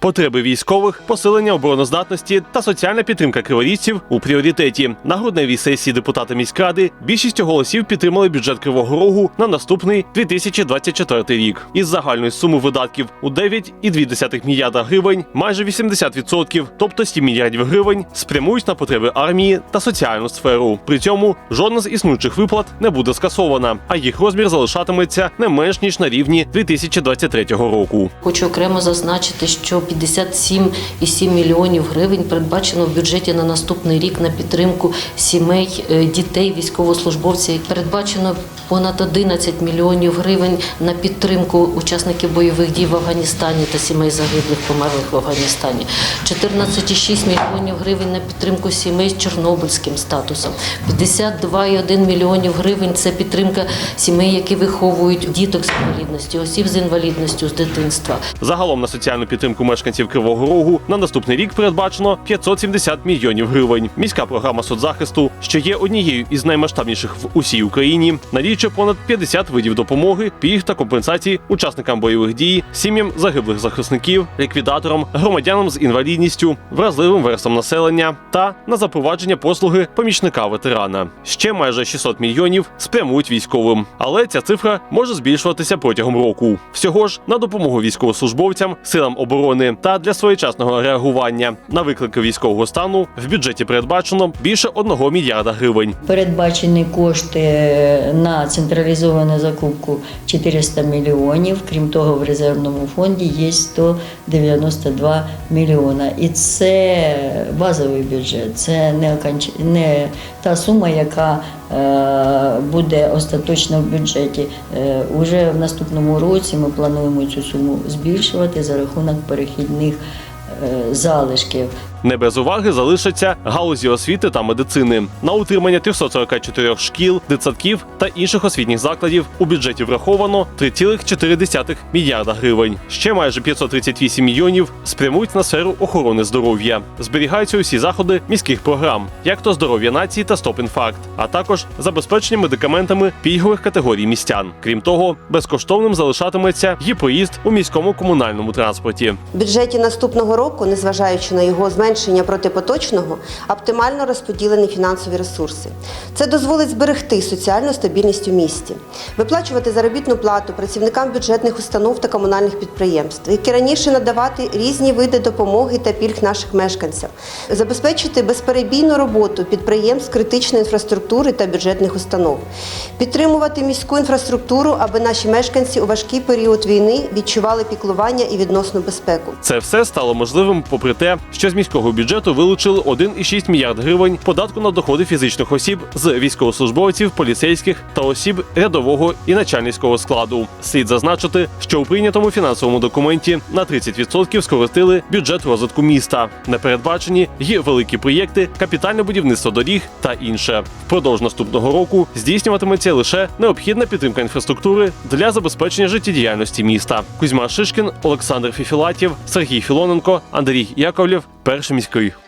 Потреби військових, посилення обороноздатності та соціальна підтримка криворіжців у пріоритеті. На грудневій сесії депутата міськради більшістю голосів підтримали бюджет Кривого Рогу на наступний 2024 рік. Із загальної суми видатків у 9,2 мільярда гривень майже 80%, тобто 7 мільярдів гривень, спрямують на потреби армії та соціальну сферу. При цьому жодна з існуючих виплат не буде скасована, а їх розмір залишатиметься не менш ніж на рівні 2023 року. Хочу окремо зазначити, що 57,7 мільйонів гривень передбачено в бюджеті на наступний рік на підтримку сімей е, дітей військовослужбовців. Передбачено понад 11 мільйонів гривень на підтримку учасників бойових дій в Афганістані та сімей загиблих померлих в Афганістані. 14,6 мільйонів гривень на підтримку сімей з чорнобильським статусом. 52,1 мільйонів гривень це підтримка сімей, які виховують діток з інвалідністю, осіб з інвалідністю з дитинства. Загалом на соціальну підтримку мешканців Кривого Рогу на наступний рік передбачено 570 мільйонів гривень. Міська програма соцзахисту, що є однією із наймасштабніших в усій Україні, налічує понад 50 видів допомоги, пільг та компенсацій учасникам бойових дій, сім'ям загиблих захисників, ліквідаторам, громадянам з інвалідністю, вразливим верствам населення та на запровадження послуги помічника ветерана. Ще майже 600 мільйонів спрямують військовим, але ця цифра може збільшуватися протягом року. Всього ж на допомогу військовослужбовцям, силам оборони та для своєчасного реагування на виклики військового стану в бюджеті передбачено більше 1 мільярда гривень. Передбачені кошти на централізовану закупку 400 мільйонів. Крім того, в резервному фонді є 192 мільйона. І це базовий бюджет, це не, та сума, яка е, буде остаточно в бюджеті. Е, уже в наступному році ми плануємо цю суму збільшувати за рахунок перехідних е, залишків. Не без уваги залишаться галузі освіти та медицини. На утримання 344 шкіл, дитсадків та інших освітніх закладів у бюджеті враховано 3,4 мільярда гривень. Ще майже 538 мільйонів спрямують на сферу охорони здоров'я. Зберігаються усі заходи міських програм, як то здоров'я нації та стоп-інфаркт, а також забезпечення медикаментами пільгових категорій містян. Крім того, безкоштовним залишатиметься і проїзд у міському комунальному транспорті. В бюджеті наступного року, незважаючи на його зменшення протипоточного, оптимально розподілені фінансові ресурси. Це дозволить зберегти соціальну стабільність у місті, виплачувати заробітну плату працівникам бюджетних установ та комунальних підприємств, які раніше надавати різні види допомоги та пільг наших мешканцям, забезпечити безперебійну роботу підприємств критичної інфраструктури та бюджетних установ, підтримувати міську інфраструктуру, аби наші мешканці у важкий період війни відчували піклування і відносну безпеку. Це все стало можливим, попри те, що з міського бюджету вилучили 1,6 мільярд гривень податку на доходи фізичних осіб з військовослужбовців, поліцейських та осіб рядового і начальницького складу. Слід зазначити, що у прийнятому фінансовому документі на 30% скоротили бюджет розвитку міста. Не передбачені й великі проєкти, капітальне будівництво доріг та інше. Впродовж наступного року здійснюватиметься лише необхідна підтримка інфраструктури для забезпечення життєдіяльності міста. Кузьма Шишкін, Олександр Фіфілатів, Сергій Філоненко, Андрій Яковлєв, перший naszym miskuju.